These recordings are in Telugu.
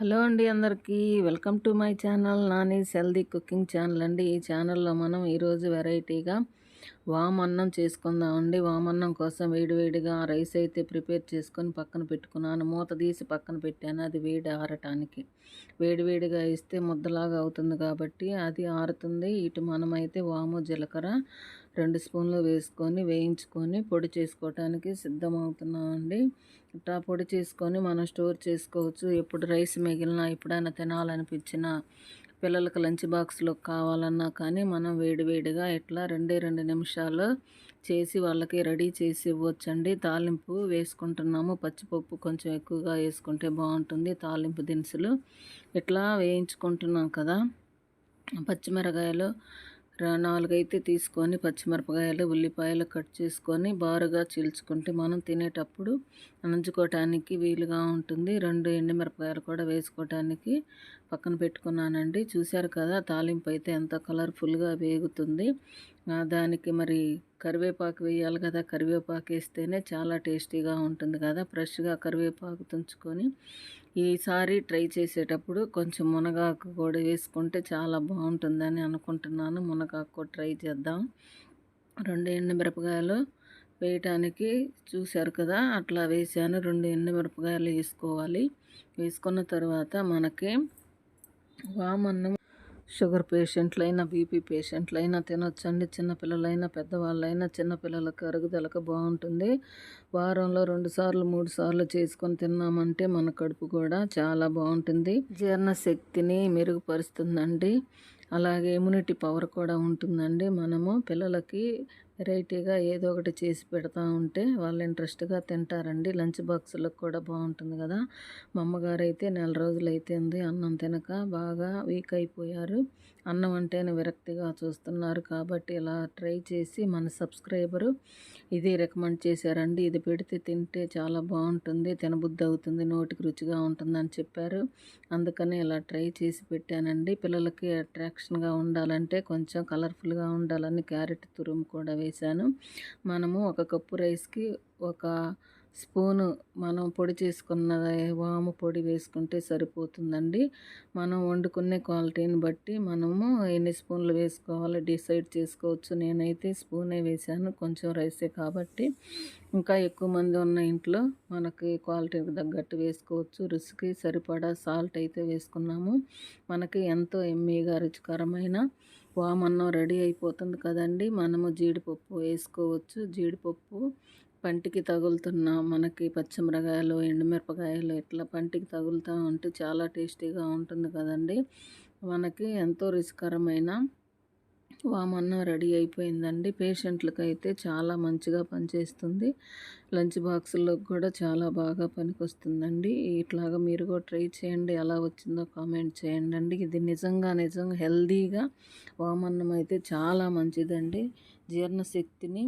హలో అండి అందరికీ. Welcome to my channel. Nani healthy cooking channel అండి. ఈ ఛానల్లో మనం ఈరోజు వెరైటీగా వామన్నం చేసుకుందామండి వామన్నం కోసం వేడివేడిగా రైస్ అయితే ప్రిపేర్ చేసుకొని పక్కన పెట్టుకున్నాను. మూత తీసి పక్కన పెట్టాను. అది వేడి ఆరటానికి. వేడివేడిగా ఇస్తే ముద్దలాగా అవుతుంది కాబట్టి అది ఆరుతుంది. ఇటు మనమైతే వాము జీలకర్ర రెండు స్పూన్లు వేసుకొని వేయించుకొని పొడి చేసుకోవటానికి సిద్ధమవుతున్నామండి ఇట్లా పొడి చేసుకొని మనం స్టోర్ చేసుకోవచ్చు. ఎప్పుడు రైస్ మిగిలినా ఎప్పుడైనా తినాలనిపించినా పిల్లలకు లంచ్ బాక్స్లో కావాలన్నా కానీ మనం వేడివేడిగా ఇట్లా రెండే రెండు నిమిషాలు చేసి వాళ్ళకి రెడీ చేసి ఇవ్వచ్చండి. తాలింపు వేసుకుంటున్నాము. పచ్చిపప్పు కొంచెం ఎక్కువగా వేసుకుంటే బాగుంటుంది. తాలింపు దినుసులు ఇట్లా వేయించుకుంటున్నాం కదా. పచ్చిమిరకాయలు నాలుగైతే తీసుకొని పచ్చిమిరపకాయలు ఉల్లిపాయలు కట్ చేసుకొని బారుగా చీల్చుకుంటే మనం తినేటప్పుడు నంచుకోవటానికి వీలుగా ఉంటుంది. రెండు ఎండుమిరపకాయలు కూడా వేసుకోవటానికి పక్కన పెట్టుకున్నానండి. చూశారు కదా తాలింపు అయితే ఎంత కలర్ఫుల్గా వేగుతుంది. దానికి మరి కరివేపాకు వేయాలి కదా కరివేపాకు వేస్తేనే చాలా టేస్టీగా ఉంటుంది కదా ఫ్రెష్గా కరివేపాకు తుంచుకొని ఈసారి ట్రై చేసేటప్పుడు కొంచెం మునగాకు కూడా వేసుకుంటే చాలా బాగుంటుందని అనుకుంటున్నాను. మునగాకు కూడా ట్రై చేద్దాం. రెండు ఎండుమిరపకాయలు వేయటానికి చూశారు కదా అట్లా వేసాను రెండు ఎండుమిరపకాయలు వేసుకోవాలి. వేసుకున్న తర్వాత మనకి వామన్నం షుగర్ పేషెంట్లైనా బీపీ పేషెంట్లైనా తినొచ్చండి. చిన్నపిల్లలైనా పెద్దవాళ్ళైనా చిన్నపిల్లలకు అరుగుదలకు బాగుంటుంది. వారంలో రెండు సార్లు మూడు సార్లు చేసుకొని తిన్నామంటే మన కడుపు కూడా చాలా బాగుంటుంది. జీర్ణశక్తిని మెరుగుపరుస్తుందండి. అలాగే ఇమ్యూనిటీ పవర్ కూడా ఉంటుందండి మనము. పిల్లలకి వెరైటీగా ఏదో ఒకటి చేసి పెడతా ఉంటే వాళ్ళు ఇంట్రెస్ట్గా తింటారండి. లంచ్ బాక్సులకు కూడా బాగుంటుంది కదా. మా అమ్మగారు అయితే నెల రోజులు ఉంది అన్నం తినక బాగా వీక్ అయిపోయారు. అన్నం అంటేనే విరక్తిగా చూస్తున్నారు కాబట్టి ఇలా ట్రై చేసి మన సబ్స్క్రైబరు ఇది రికమెండ్ చేశారండి. ఇది పెడితే తింటే చాలా బాగుంటుంది తినబుద్ధి అవుతుంది నోటికి రుచిగా ఉంటుందని చెప్పారు. అందుకని ఇలా ట్రై చేసి పెట్టానండి. పిల్లలకి అట్రాక్షన్గా ఉండాలంటే కొంచెం కలర్ఫుల్గా ఉండాలని క్యారెట్ తురుము కూడా వేశాను. మనము ఒక కప్పు రైస్కి ఒక స్పూను మనం పొడి చేసుకున్న వాము పొడి వేసుకుంటే సరిపోతుందండి. మనం వండుకునే క్వాలిటీని బట్టి మనము ఎన్ని స్పూన్లు వేసుకోవాలో డిసైడ్ చేసుకోవచ్చు. నేనైతే స్పూనే వేసాను కొంచెం రైసే కాబట్టి. ఇంకా ఎక్కువ మంది ఉన్న ఇంట్లో మనకి క్వాలిటీకి తగ్గట్టు వేసుకోవచ్చు. రుచికి సరిపడా సాల్ట్ అయితే వేసుకున్నాము. మనకి ఎంతో ఎమ్మీగా రుచికరమైన వామన్నం రెడీ అయిపోతుంది కదండి. మనము జీడిపప్పు వేసుకోవచ్చు. జీడిపప్పు పంటికి తగులుతున్న మనకి పచ్చిమిరకాయలు ఎండుమిరపకాయలు ఇట్లా పంటికి తగులుతూ ఉంటే చాలా టేస్టీగా ఉంటుంది కదండి. మనకి ఎంతో రుచికరమైన వామన్నం రెడీ అయిపోయిందండి. పేషెంట్లకు అయితే చాలా మంచిగా పనిచేస్తుంది. లంచ్ బాక్సుల్లో కూడా చాలా బాగా పనికొస్తుందండి. ఇట్లాగా మీరు కూడా ట్రై చేయండి. ఎలా వచ్చిందో కామెంట్ చేయండి అండి ఇది నిజంగా నిజంగా హెల్దీగా వామన్నం అయితే చాలా మంచిదండి. జీర్ణశక్తిని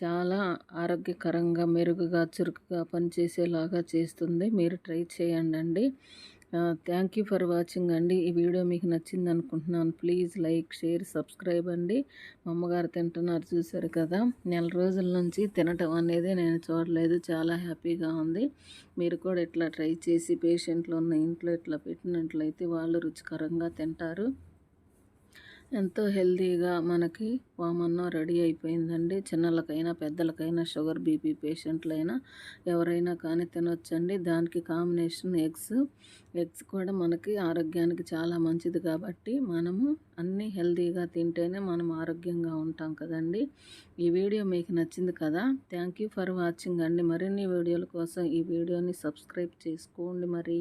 చాలా ఆరోగ్యకరంగా మెరుగుగా చురుకుగా పనిచేసేలాగా చేస్తుంది. మీరు ట్రై చేయండి అండి థ్యాంక్ యూ ఫర్ వాచింగ్ అండి. ఈ వీడియో మీకు నచ్చింది అనుకుంటున్నాను. ప్లీజ్ లైక్ షేర్ సబ్స్క్రైబ్ అండి. మా అమ్మగారు తింటున్నారు చూసారు కదా. నెల రోజుల నుంచి తినటం అనేది నేను చూడలేదు. చాలా హ్యాపీగా ఉంది. మీరు కూడా ఇట్లా ట్రై చేసి పేషెంట్లు ఉన్న ఇంట్లో ఇట్లా పెట్టినట్లయితే వాళ్ళు రుచికరంగా తింటారు. ఎంతో హెల్తీగా మనకి వామన్నం రెడీ అయిపోయిందండి. చిన్నలకైనా పెద్దలకైనా షుగర్ బీపీ పేషెంట్లైనా ఎవరైనా కానీ తినొచ్చండి. దానికి కాంబినేషన్ ఎగ్స్. ఎగ్స్ కూడా మనకి ఆరోగ్యానికి చాలా మంచిది కాబట్టి మనము అన్నీ హెల్తీగా తింటేనే మనం ఆరోగ్యంగా ఉంటాం కదండి. ఈ వీడియో మీకు నచ్చింది కదా? థ్యాంక్ యూ ఫర్ వాచింగ్ అండి. మరిన్ని వీడియోల కోసం ఈ వీడియోని సబ్స్క్రైబ్ చేసుకోండి మరి.